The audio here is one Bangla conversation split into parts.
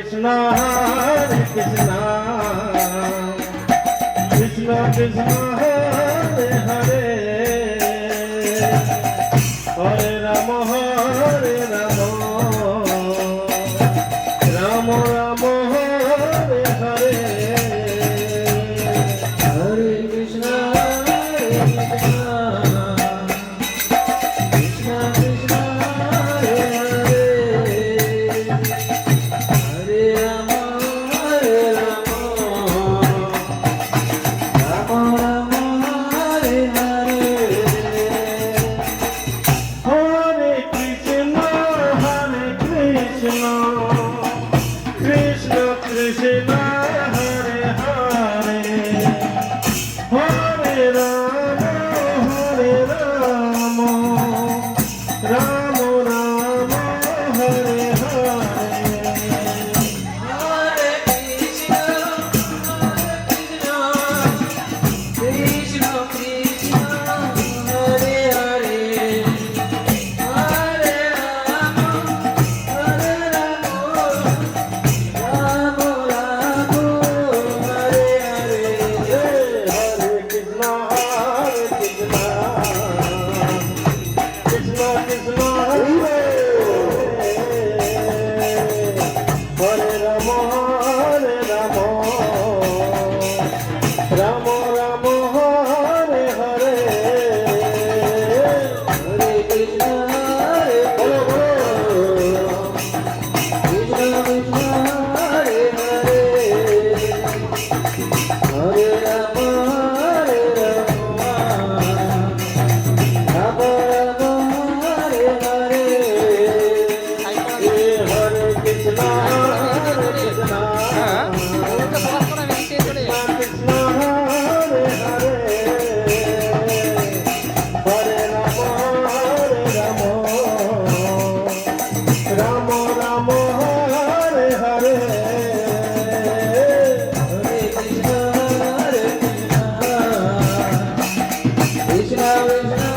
হরে কৃষ্ণ হরে Krishna. Krishna, Krishna.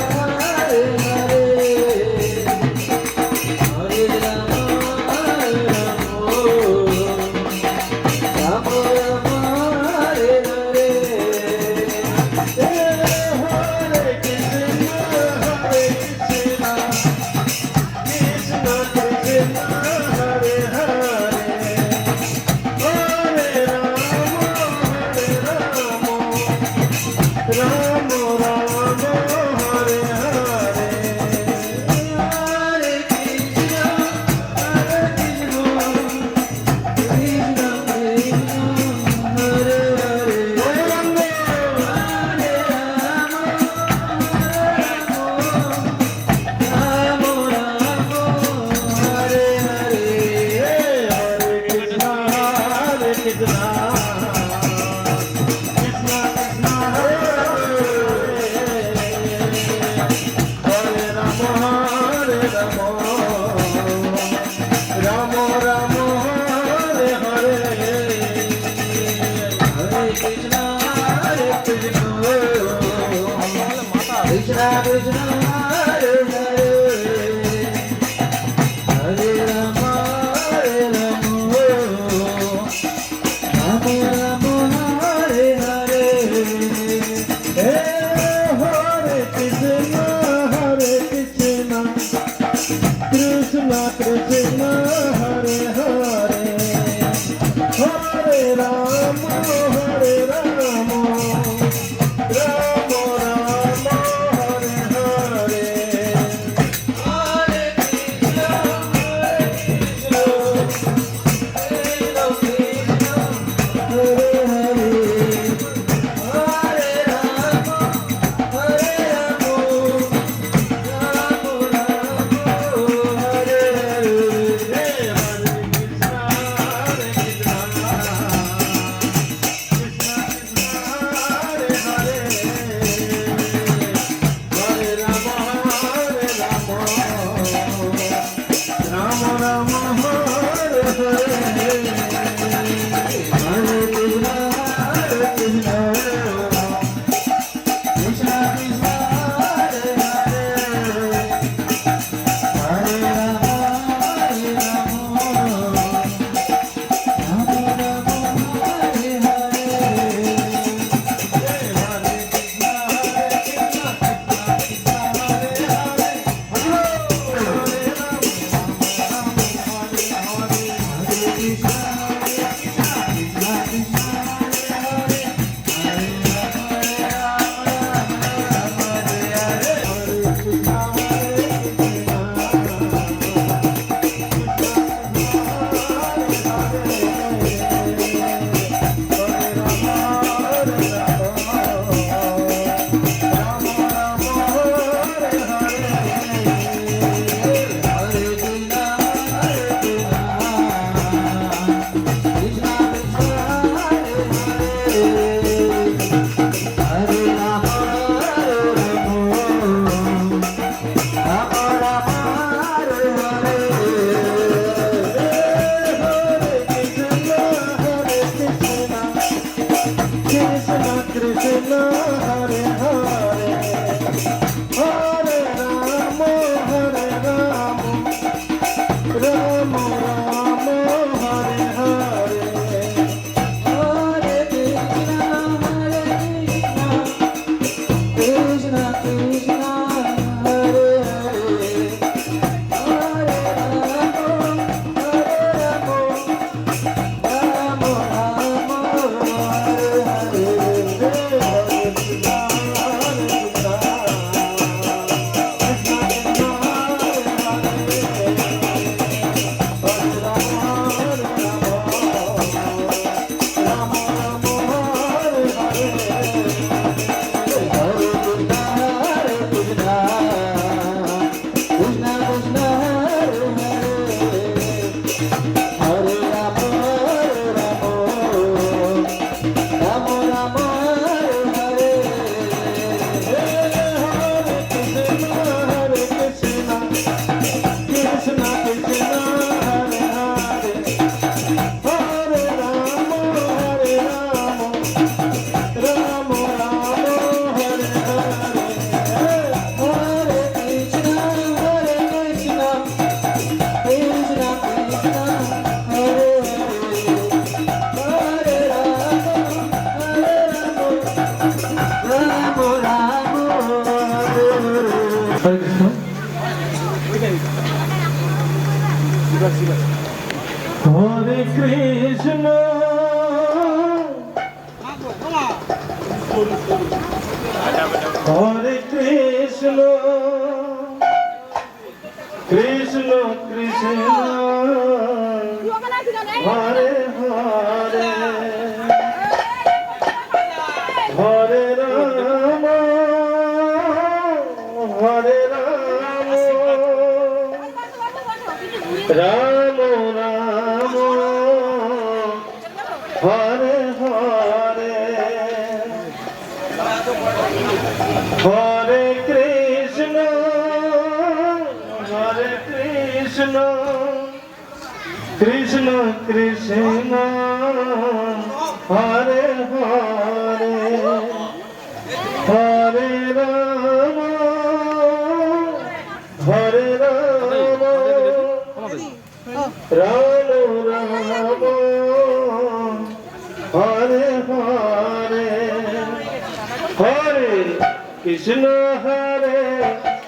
কৃষ্ণ হরে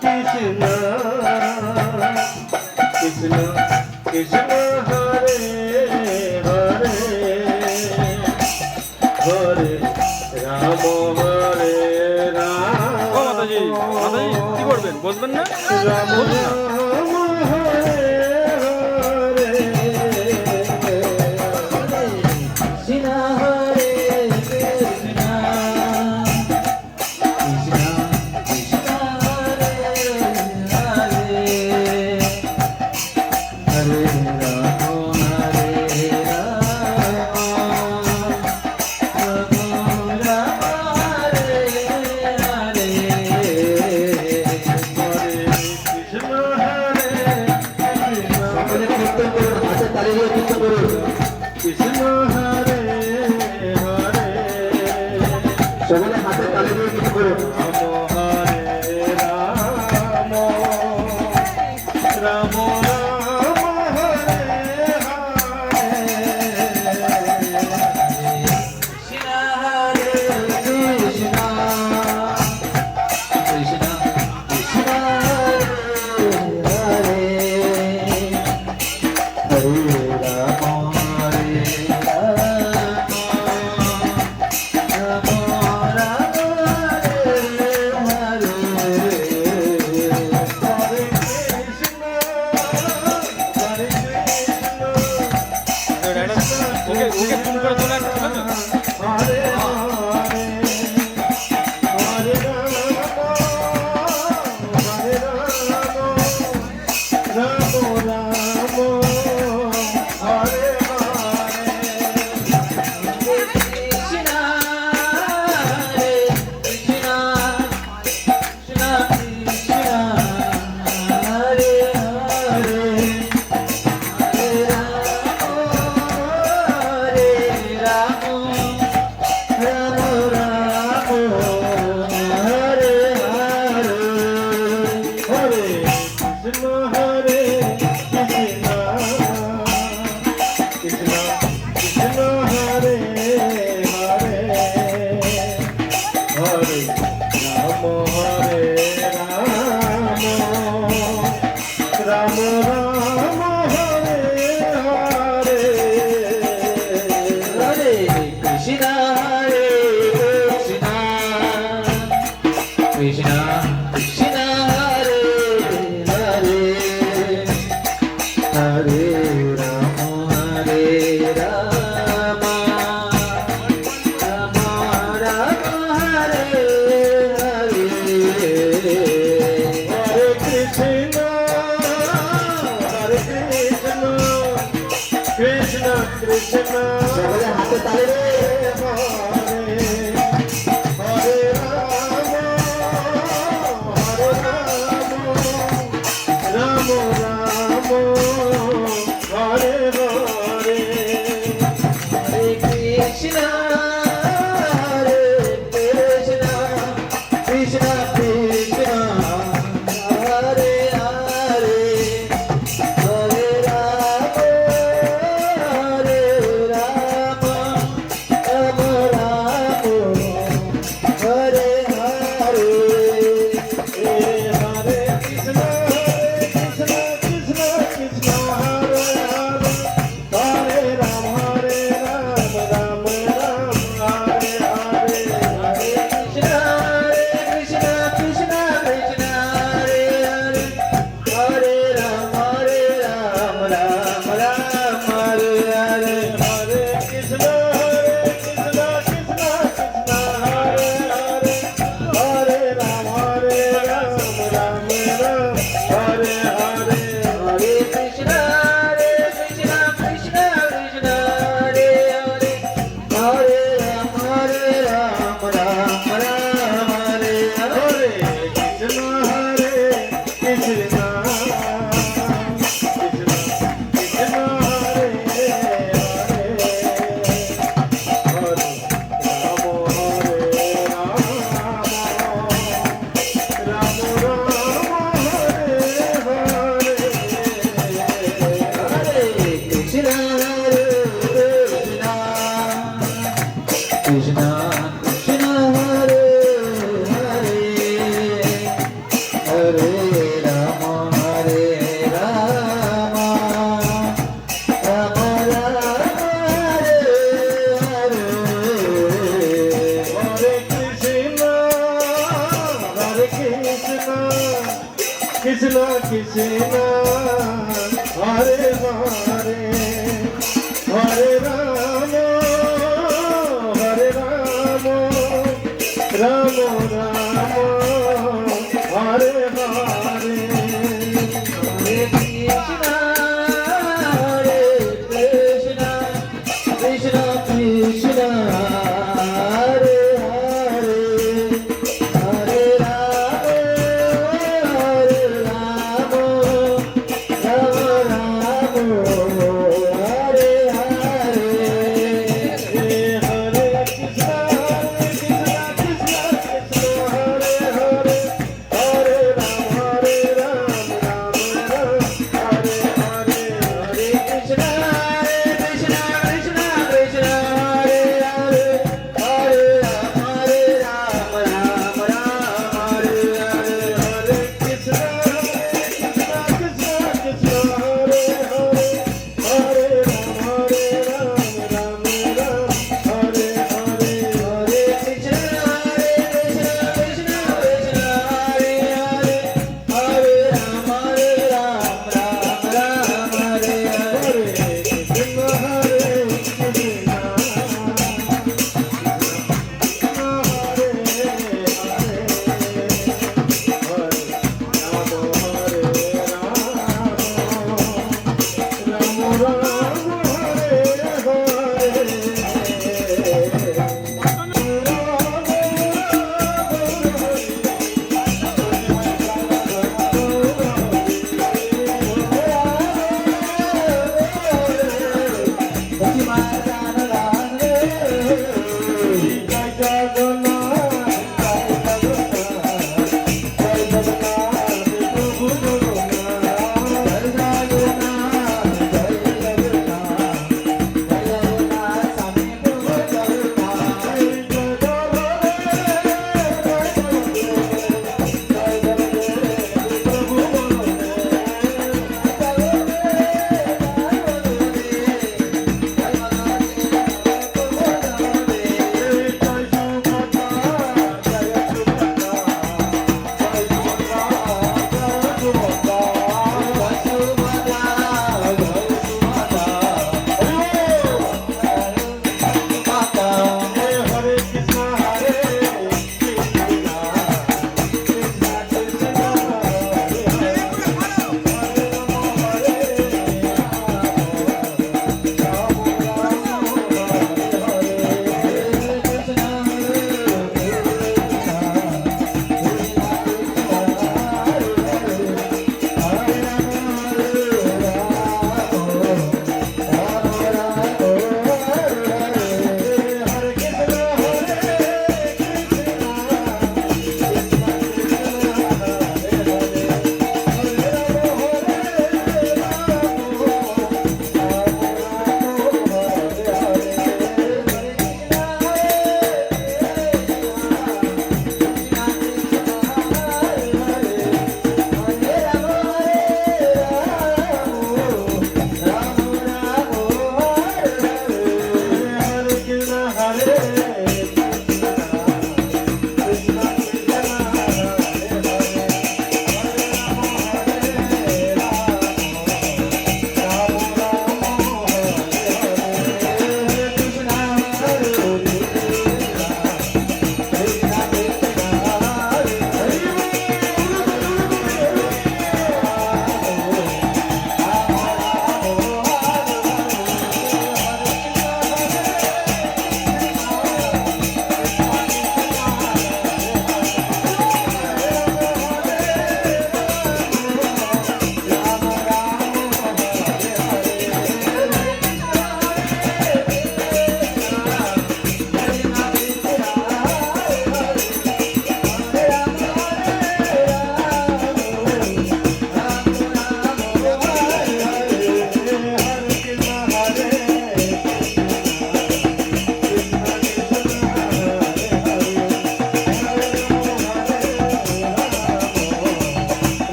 কৃষ্ণ। কৃষ্ণ কৃষ্ণ হরে হরে। হরে রাম হরে রাম। মাতাজি মাতাজি কি করবেন? বসবেন না? রাম 오겠다.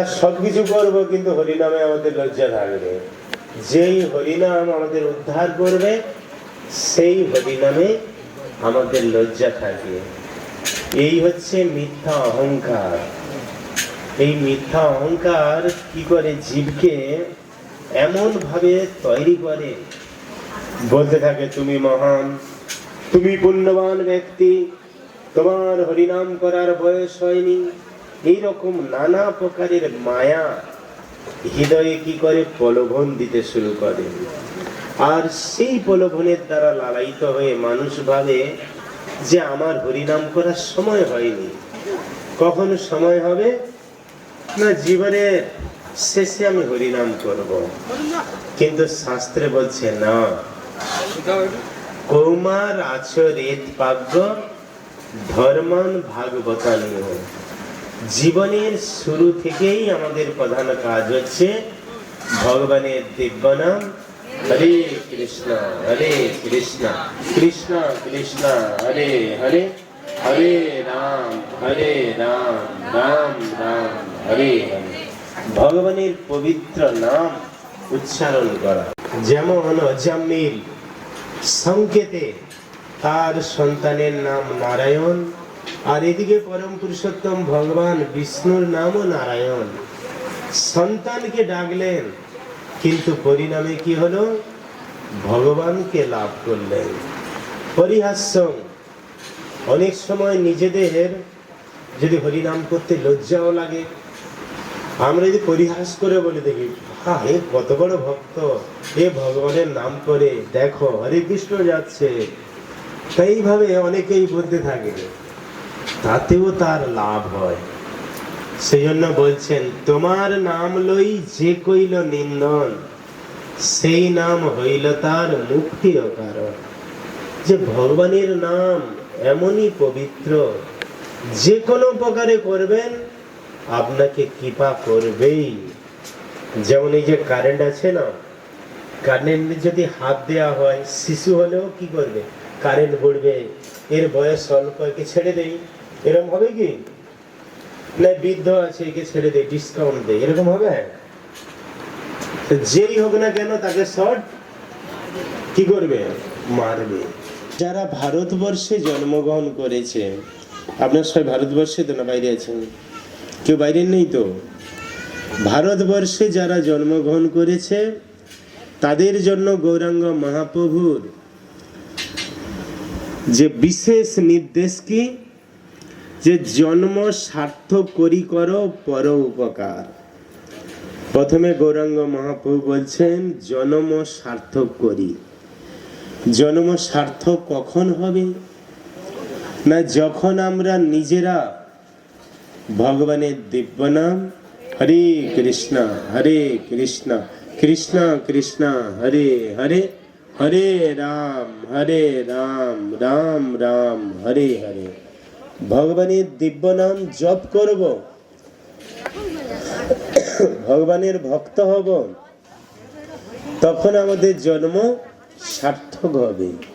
আমরা সবকিছু করব কিন্তু হরিনামে আমাদের লজ্জা থাকবে। যেই হরিনাম আমাদের উদ্ধার করবে, সেই হরিনামে আমাদের লজ্জা থাকে। এই হচ্ছে মিথ্যা অহংকার। এই মিথ্যা অহংকার কি করে জীবকে এমন ভাবে তৈরি করে? বলতে থাকে, তুমি মহান, তুমি পুণ্যবান ব্যক্তি। তোমার হরিনাম করার বয়স হয়নি। এইরকম নানা প্রকারের মায়া হৃদয়ে কি করে প্রলোভন দিতে শুরু করে। আর সেই প্রলোভনের দ্বারা লালায়িত হয়ে মানুষ ভাবে যে আমার হরিনাম করার সময় হয়নি। কখন সময় হবে? না, জীবনের শেষে আমি হরিনাম করব। কিন্তু শাস্ত্রে বলছে, না। কৌমার আচরিত পাগ্য ধর্মান ভাগবতানীয়। জীবনের শুরু থেকেই আমাদের প্রধান কাজ হচ্ছে ভগবানের দিব্য নাম। হরে কৃষ্ণ হরে কৃষ্ণ কৃষ্ণ কৃষ্ণ, হরে হরে হরে রাম হরে রাম রাম রাম, হরে হরে। ভগবানের পবিত্র নাম উচ্চারণ করা। যেমন অজামিল সংকেতে তার সন্তানের নাম নারায়ণ আর এদিকে পরম পুরুষোত্তম ভগবান বিষ্ণুর নামও নারায়ণ। সন্তানকে ডাকলেন, কিন্তু পরিণামে কি হলো? ভগবানকে লাভ করলেন। পরিহাস্য, অনেক সময় নিজেদের যদি হরিনাম করতে লজ্জাও লাগে। আমরা যদি পরিহাস করে বলে দেখি হা এ কত বড় ভক্ত, এ ভগবানের নাম করে, দেখো, হরে কৃষ্ণ যাচ্ছে। তাই এইভাবে অনেকেই বলতে থাকে। তাতেও তার লাভ হয়। সেই জন্য বলছেন, তোমার নাম লই যে কইল নিন্দন, সেই নাম হইল তার মুক্তির কারণ যে ভগবানের নাম এমনই পবিত্র, যে কোনো প্রকারে করবেন, আপনাকে কৃপা করবেই। যেমন এই যে কারেন্ট আছে না কারেন্ট যদি হাত দেওয়া হয়, শিশু হলেও কি করবে? কারেন্ট পড়বে এর বয়স অল্প, একে ছেড়ে দেই। এরকম হবে কি? না, বৃদ্ধ আছে, একে ছেড়ে দেয় ডিসকাউন্ট দেয় এরকম হবে? যেই হোক না কেন তাকে শর্ট কি করবে? মারবে। যারা ভারতবর্ষে জন্মগ্রহণ করেছে, আপনার সবাই ভারতবর্ষে তো না বাইরে আছেন? কেউ বাইরে নেই তো? ভারতবর্ষে যারা জন্মগ্রহণ করেছে, তাদের জন্য গৌরাঙ্গ মহাপ্রভুর যে বিশেষ নির্দেশ কি? যে জন্ম সার্থক করি করো পর উপকার। প্রথমে গৌরাঙ্গ মহাপ্রভু বলছেন, জন্ম সার্থক করি জন্ম সার্থক কখন হবে? না, যখন আমরা নিজেরা ভগবানের দিব্য নাম হরে কৃষ্ণ হরে কৃষ্ণ কৃষ্ণ কৃষ্ণ, হরে হরে হরে রাম হরে রাম রাম রাম, হরে হরে। ভগবানের দিব্য নাম জপ করব। ভগবানের ভক্ত হব। তখন আমাদের জন্ম সার্থক হবে।